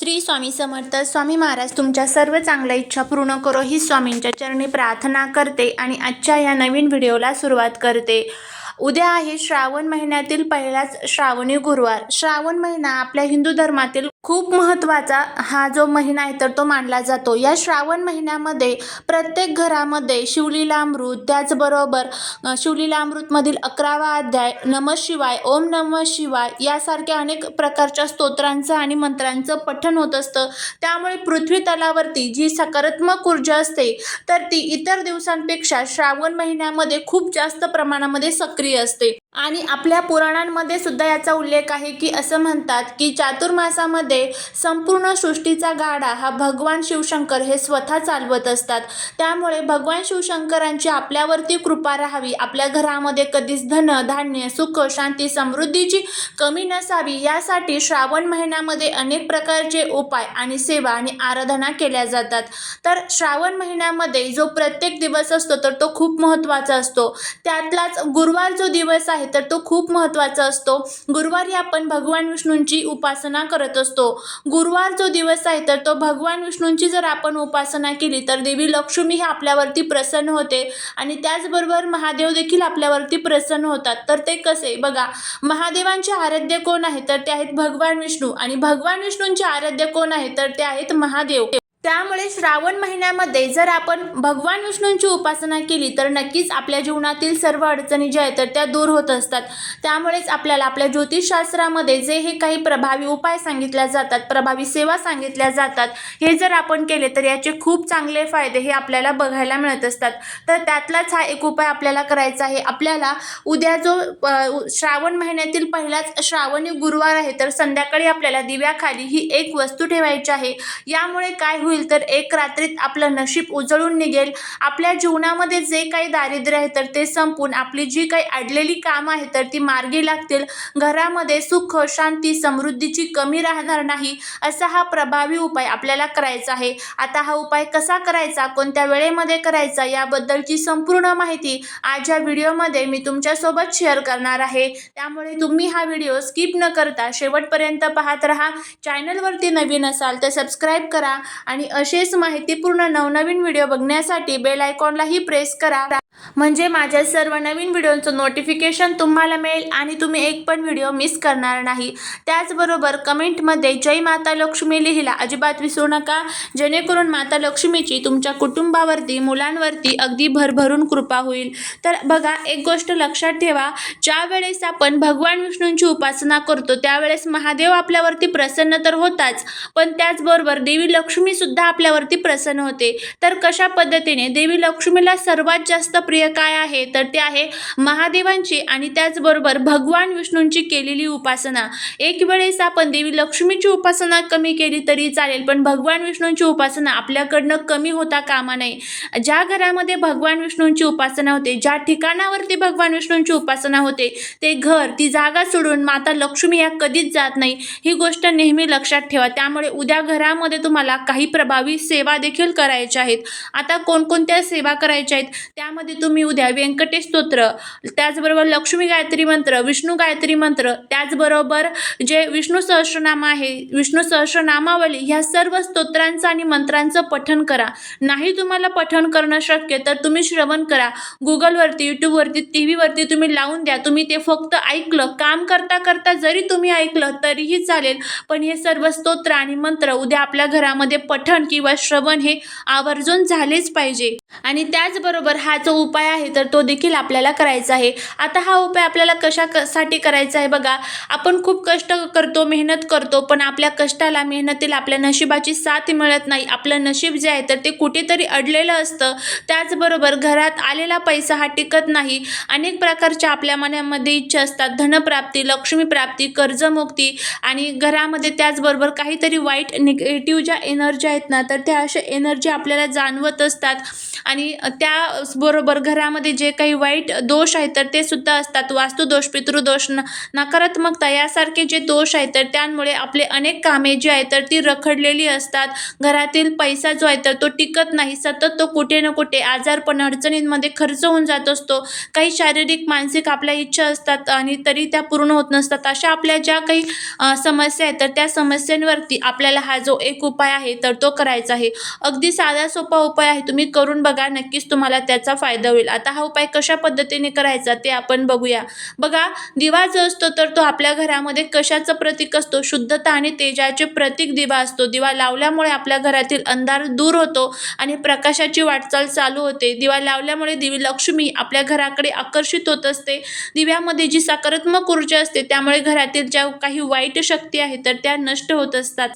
श्री स्वामी समर्थ स्वामी महाराज तुमच्या सर्व चांगल्या इच्छा पूर्ण करो. ही स्वामींच्या चरणी प्रार्थना करते आणि आजच्या या नवीन व्हिडिओला सुरुवात करते. उद्या आहे श्रावण महिन्यातील पहिलाच श्रावणी गुरुवार. श्रावण महिना आपल्या हिंदू धर्मातील खूप महत्त्वाचा हा जो महिना आहे तर तो मानला जातो. या श्रावण महिन्यामध्ये प्रत्येक घरामध्ये शिवलीलामृत त्याचबरोबर शिवलीलामृतमधील अकरावा अध्याय नम शिवाय ओम नम शिवाय यासारख्या अनेक प्रकारच्या स्तोत्रांचं आणि मंत्रांचं पठण होत असतं. त्यामुळे पृथ्वी तलावरती जी सकारात्मक ऊर्जा असते तर ती इतर दिवसांपेक्षा श्रावण महिन्यामध्ये खूप जास्त प्रमाणामध्ये सक्रिय असते. आणि आपल्या पुराणांमध्ये सुद्धा याचा उल्लेख आहे की असं म्हणतात की चातुर्मासामध्ये संपूर्ण सृष्टीचा गाडा हा भगवान शिवशंकर हे स्वतः चालवत असतात. त्यामुळे भगवान शिवशंकरांची आपल्यावरती कृपा राहावी आपल्या घरामध्ये कधीच धन धान्य सुख शांती समृद्धीची कमी नसावी यासाठी श्रावण महिन्यामध्ये अनेक प्रकारचे उपाय आणि सेवा आणि आराधना केल्या जातात. तर श्रावण महिन्यामध्ये जो प्रत्येक दिवस असतो तर तो खूप महत्त्वाचा असतो. त्यातलाच गुरुवार जो दिवस आहे तर तो खूप महत्त्वाचा असतो. गुरुवारी आपण भगवान विष्णूंची उपासना करत असतो. गुरुवार जो दिवस आहे तर तो भगवान विष्णूंची जर आपण उपासना केली तर देवी लक्ष्मी ही आपल्यावरती प्रसन्न होते आणि त्याचबरोबर महादेव देखील आपल्यावरती प्रसन्न होतात. तर ते कसे? बघा महादेवांचे आराध्य कोण आहे? तर ते आहेत भगवान विष्णू आणि भगवान विष्णूंचे आराध्य कोण आहे? तर ते आहेत महादेव. त्यामुळे श्रावण महिन्यामध्ये जर आपण भगवान विष्णूंची उपासना केली तर नक्कीच आपल्या जीवनातील सर्व अडचणी ज्या आहेत तर त्या दूर होत असतात. त्यामुळेच आपल्याला आपल्या ज्योतिषशास्त्रामध्ये जे हे काही प्रभावी उपाय सांगितल्या जातात प्रभावी सेवा सांगितल्या जातात हे जर आपण केले तर याचे खूप चांगले फायदे हे आपल्याला बघायला मिळत असतात. तर त्यातलाच हा एक उपाय आपल्याला करायचा आहे. आपल्याला उद्या जो श्रावण महिन्यातील पहिलाच श्रावणी गुरुवार आहे तर संध्याकाळी आपल्याला दिव्याखाली ही एक वस्तू ठेवायची आहे. यामुळे काय होईल तर एक रात्रीत आपलं नशीब उजळून निघेल. आपल्या जीवनामध्ये जे काही दारिद्र्य आहे तर ते संपून आपली जी काही अडलेली कामं आहे तर ती मार्गी लागतील. घरामध्ये सुख शांती समृद्धीची कमी राहणार नाही असा हा प्रभावी उपाय आपल्याला करायचा आहे. आता हा उपाय कसा करायचा कोणत्या वेळेमध्ये करायचा याबद्दलची संपूर्ण माहिती आज या व्हिडिओमध्ये मी तुमच्यासोबत शेअर करणार आहे. त्यामुळे तुम्ही हा व्हिडिओ स्किप न करता शेवटपर्यंत पाहत राहा. चॅनलवरती नवीन असाल तर सबस्क्राईब करा आणि असेच माहितीपूर्ण नवनवीन व्हिडिओ बघण्यासाठी बेल आयकॉनलाही प्रेस करा. म्हणजे माझ्या सर्व नवीन व्हिडिओचं नोटिफिकेशन तुम्हाला मिळेल आणि तुम्ही एक पण व्हिडिओ मिस करणार नाही. त्याचबरोबर कमेंटमध्ये जय माता लक्ष्मी लिहिला अजिबात विसरू नका. जेणेकरून माता लक्ष्मीची तुमच्या कुटुंबावरती मुलांवरती अगदी भरभरून कृपा होईल. तर बघा एक गोष्ट लक्षात ठेवा. ज्या वेळेस आपण भगवान विष्णूंची उपासना करतो त्यावेळेस महादेव आपल्यावरती प्रसन्न तर होताच पण त्याचबरोबर देवी लक्ष्मीसुद्धा आपल्यावरती प्रसन्न होते. तर कशा पद्धतीने? देवी लक्ष्मीला सर्वात जास्त प्रिय काय आहे? तर ते आहे महादेवांची आणि त्याचबरोबर भगवान विष्णूंची केलेली उपासना. एक वेळेस आपण देवी लक्ष्मीची उपासना कमी केली तरी चालेल पण भगवान विष्णूंची उपासना आपल्याकडनं कमी होता कामा नये. ज्या घरामध्ये भगवान विष्णूंची उपासना होते ज्या ठिकाणावरती भगवान विष्णूंची उपासना होते ते घर ती जागा सोडून माता लक्ष्मी या कधीच जात नाही. ही गोष्ट नेहमी लक्षात ठेवा. त्यामुळे उद्या घरामध्ये तुम्हाला काही प्रभावी सेवा देखील करायच्या आहेत. आता कोणकोणत्या सेवा करायच्या आहेत? त्यामध्ये तुम्ही उद्या व्यंकटेश स्तोत्र त्याचबरोबर लक्ष्मी गायत्री मंत्र विष्णू गायत्री मंत्र त्याचबरोबर जे विष्णू सहस्रनाम आहे विष्णू सहस्रनामावली ह्या सर्व स्तोत्रांचं आणि मंत्रांचं पठण करा. नाही तुम्हाला पठण करणं शक्य तर तुम्ही श्रवण करा. गुगलवरती यूट्यूबवरती टी व्हीवरती तुम्ही लावून द्या. तुम्ही ते फक्त ऐकलं काम करता करता जरी तुम्ही ऐकलं तरीही चालेल. पण हे सर्व स्तोत्र आणि मंत्र उद्या आपल्या घरामध्ये पठण किंवा श्रवण हे आवर्जून झालेच पाहिजे. आणि त्याचबरोबर हा जो उपाय आहे तर तो देखील आपल्याला करायचा आहे. आता हा उपाय आपल्याला कशासाठी करायचा आहे बघा. आपण खूप कष्ट करतो मेहनत करतो पण आपल्या कष्टाला मेहनतीला आपल्या नशिबाची साथ मिळत नाही. आपलं नशीब जे आहे तर ते कुठेतरी अडलेलं असतं. त्याचबरोबर घरात आलेला पैसा हा टिकत नाही. अनेक प्रकारच्या आपल्या मनामध्ये इच्छा असतात. धनप्राप्ती लक्ष्मीप्राप्ती कर्जमुक्ती आणि घरामध्ये त्याचबरोबर काहीतरी वाईट निगेटिव्ह ज्या एनर्जी आहेत ना तर त्या अशा एनर्जी आपल्याला जाणवत असतात. आणि त्याचबरोबर त्याचबरोबर घरामध्ये जे काही वाईट दोष आहेत तर ते सुद्धा असतात. वास्तुदोष पितृदोष न नकारात्मकता यासारखे जे दोष आहेत तर त्यामुळे आपले अनेक कामे जी आहेत तर ती रखडलेली असतात. घरातील पैसा जो आहे तर तो टिकत नाही. सतत तो कुठे ना कुठे आजारपण अडचणींमध्ये खर्च होऊन जात असतो. काही शारीरिक मानसिक आपल्या इच्छा असतात आणि तरी त्या पूर्ण होत नसतात. अशा आपल्या ज्या काही समस्या आहेत तर त्या समस्यांवरती आपल्याला हा जो एक उपाय आहे तर तो करायचा आहे. अगदी साधा सोपा उपाय आहे. तुम्ही करून बघा. नक्कीच तुम्हाला त्याचा फायदा होईल. आता हा उपाय कशा पद्धतीने करायचा ते आपण बघूया. बघा दिवा जो असतो तर तो आपल्या घरामध्ये कशाचं प्रतीक असतो? शुद्धता आणि तेजाचे प्रतीक दिवा असतो. दिवा लावल्यामुळे आपल्या घरातील अंधार दूर होतो आणि प्रकाशाची वाटचाल चालू होते. दिवा लावल्यामुळे देवी लक्ष्मी आपल्या घराकडे आकर्षित होत असते. दिव्यामध्ये जी सकारात्मक ऊर्जा असते त्यामुळे घरातील ज्या काही वाईट शक्ती आहेत तर त्या नष्ट होत असतात.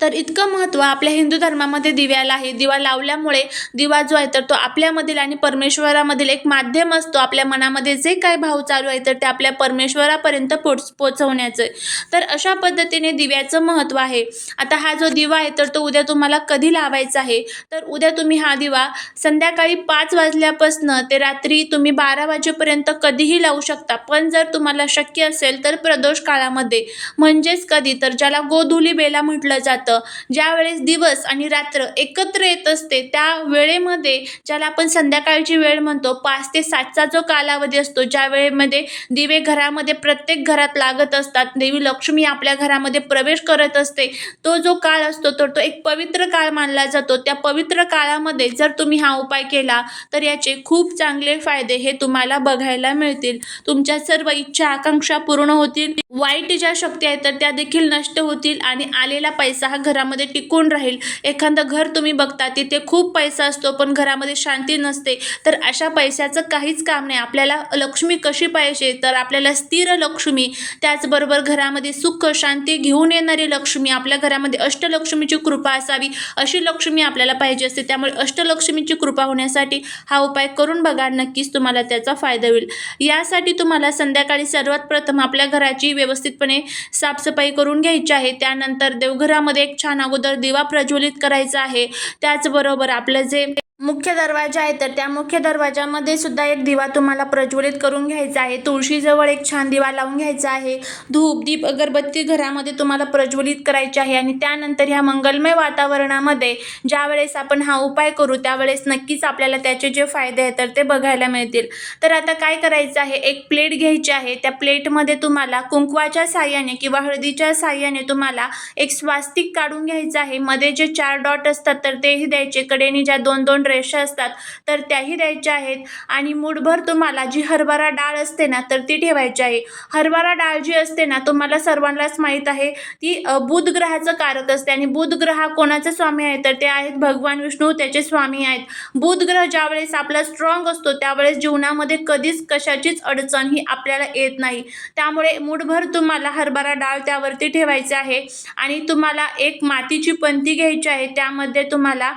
तर इतकं महत्त्व आपल्या हिंदू धर्मामध्ये दिव्याला आहे. दिवा लावल्यामुळे दिवा जो आहे तर तो आपल्यामधील आणि परमेश्वर परमेश्वरामधील एक माध्यम असतो. आपल्या मनामध्ये जे काय भाव चालू आहे तर ते आपल्या परमेश्वरापर्यंत पोच पोचवण्याचं. तर अशा पद्धतीने दिव्याचं महत्त्व आहे. आता हा जो दिवा आहे तर तो उद्या तुम्हाला कधी लावायचा आहे? तर उद्या तुम्ही हा दिवा संध्याकाळी पाच वाजल्यापासनं ते रात्री तुम्ही बारा वाजेपर्यंत कधीही लावू शकता. पण जर तुम्हाला शक्य असेल तर प्रदोष काळामध्ये. म्हणजेच कधी? तर ज्याला गोधुली बेला म्हटलं जातं. ज्यावेळेस दिवस आणि रात्र एकत्र येत असते त्या वेळेमध्ये ज्याला आपण संध्याकाळची वेळ म्हणतो पाच ते सातचा जो कालावधी असतो ज्या वेळेमध्ये दिवे घरामध्ये प्रत्येक घरात लागत असतात देवी लक्ष्मी आपल्या घरामध्ये प्रवेश करत असते तो जो काळ असतो तर तो एक पवित्र काळ मानला जातो. त्या पवित्र काळामध्ये जर तुम्ही हा उपाय केला तर याचे खूप चांगले फायदे हे तुम्हाला बघायला मिळतील. तुमच्या सर्व इच्छा आकांक्षा पूर्ण होतील. वाईट ज्या शक्ती आहेत तर त्या देखील नष्ट होतील आणि आलेला पैसा हा घरामध्ये टिकून राहील. एखादं घर तुम्ही बघता तिथे खूप पैसा असतो पण घरामध्ये शांती नसते. तर अशा पैशाचं काहीच काम नाही. आपल्याला लक्ष्मी कशी पाहिजे? तर आपल्याला स्थिर लक्ष्मी त्याचबरोबर घरामध्ये सुख शांती घेऊन येणारी लक्ष्मी आपल्या घरामध्ये अष्टलक्ष्मीची कृपा असावी अशी लक्ष्मी आपल्याला पाहिजे असते. त्यामुळे अष्टलक्ष्मीची कृपा होण्यासाठी हा उपाय करून बघा. नक्कीच तुम्हाला त्याचा फायदा होईल. यासाठी तुम्हाला संध्याकाळी सर्वात प्रथम आपल्या घराची व्यवस्थितपणे साफसफाई करून घ्यायची आहे. त्यानंतर देवघरामध्ये एक छान अगोदर दिवा प्रज्वलित करायचा आहे. त्याचबरोबर आपलं जे मुख्य दरवाजा आहे तर त्या मुख्य दरवाजामध्ये सुद्धा एक दिवा तुम्हाला प्रज्वलित करून घ्यायचा आहे. तुळशीजवळ एक छान दिवा लावून घ्यायचा आहे. धूप दीप अगरबत्ती घरामध्ये तुम्हाला प्रज्वलित करायची आहे आणि त्यानंतर ह्या मंगलमय वातावरणामध्ये ज्या वेळेस आपण हा उपाय करू त्यावेळेस नक्कीच आपल्याला त्याचे जे फायदे आहेत तर ते बघायला मिळतील. तर आता काय करायचं आहे? एक प्लेट घ्यायची आहे. त्या प्लेटमध्ये तुम्हाला कुंकवाच्या साह्याने किंवा हळदीच्या साह्याने तुम्हाला एक स्वास्तिक काढून घ्यायचं आहे. मध्ये जे चार डॉट असतात तर तेही द्यायचे. कडेने ज्या दोन दोन फ्रेश असतात तर त्याही द्यायच्या आहेत. आणि मूठभर तुम्हाला जी हरभरा डाळ असते ना तर ती ठेवायची आहे. हरभरा डाळ जी असते ना तुम्हाला सर्वांनाच माहीत आहे ती बुध ग्रहाचं कारक असते. आणि बुध ग्रह हा कोणाचा स्वामी आहे तर ते आहेत भगवान विष्णू त्याचे स्वामी आहेत. बुध ग्रह ज्यावेळेस आपला स्ट्रॉंग असतो त्यावेळेस जीवनामध्ये कधीच कशाचीच अडचण ही आपल्याला येत नाही. त्यामुळे मूठभर तुम्हाला हरभरा डाळ त्यावरती ठेवायचे आहे. आणि तुम्हाला एक मातीची पंती घ्यायची आहे. त्यामध्ये तुम्हाला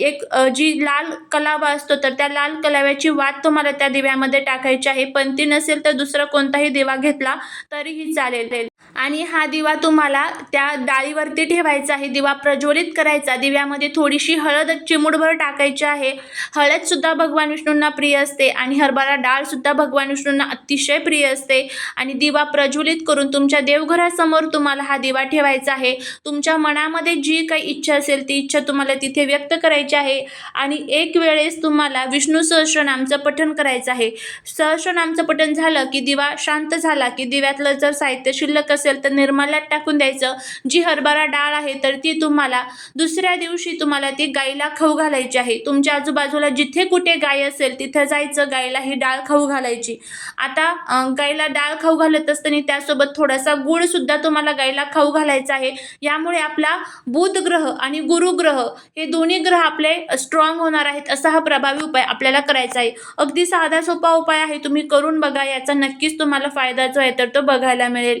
एक जी लाल कलावा असतो तर त्या लाल कलाव्याची वात तुम्हाला त्या दिव्यामध्ये टाकायची आहे. पण ती नसेल तर दुसरा कोणताही दिवा घेतला तरीही चालेल. आणि हा दिवा तुम्हाला त्या डाळीवरती ठेवायचा आहे. दिवा प्रज्वलित करायचा. दिव्यामध्ये थोडीशी हळद चिमूटभर टाकायची आहे. हळदसुद्धा भगवान विष्णूंना प्रिय असते आणि हरभरा डाळसुद्धा भगवान विष्णूंना अतिशय प्रिय असते. आणि दिवा प्रज्वलित करून तुमच्या देवघरासमोर तुम्हाला हा दिवा ठेवायचा आहे. तुमच्या मनामध्ये जी काही इच्छा असेल ती इच्छा तुम्हाला तिथे व्यक्त करायची आहे. आणि एक वेळेस तुम्हाला विष्णू सहस्रनामचं पठण करायचं आहे. सहस्रनामचं पठण झालं की दिवा शांत झाला की दिव्यातलं जर साहित्य शिल्लक असेल तर निर्माल्यात टाकून द्यायचं. जी हरभरा डाळ आहे तर ती तुम्हाला दुसऱ्या दिवशी तुम्हाला ती गाईला खाऊ घालायची आहे. तुमच्या आजूबाजूला जिथे कुठे गाय असेल तिथं जायचं गाईला ही डाळ खाऊ घालायची. आता अं, गाईला डाळ खाऊ घालत असताना त्यासोबत थोडासा गुळ सुद्धा तुम्हाला गाईला खाऊ घालायचा आहे. यामुळे आपला बुध ग्रह आणि गुरुग्रह हे दोन्ही ग्रह आपले स्ट्रॉंग होणार आहेत असा हा प्रभावी उपाय आपल्याला करायचा आहे. अगदी साधा सोपा उपाय आहे तुम्ही करून बघा. याचा नक्कीच तुम्हाला फायदा जो आहे तर तो बघायला मिळेल.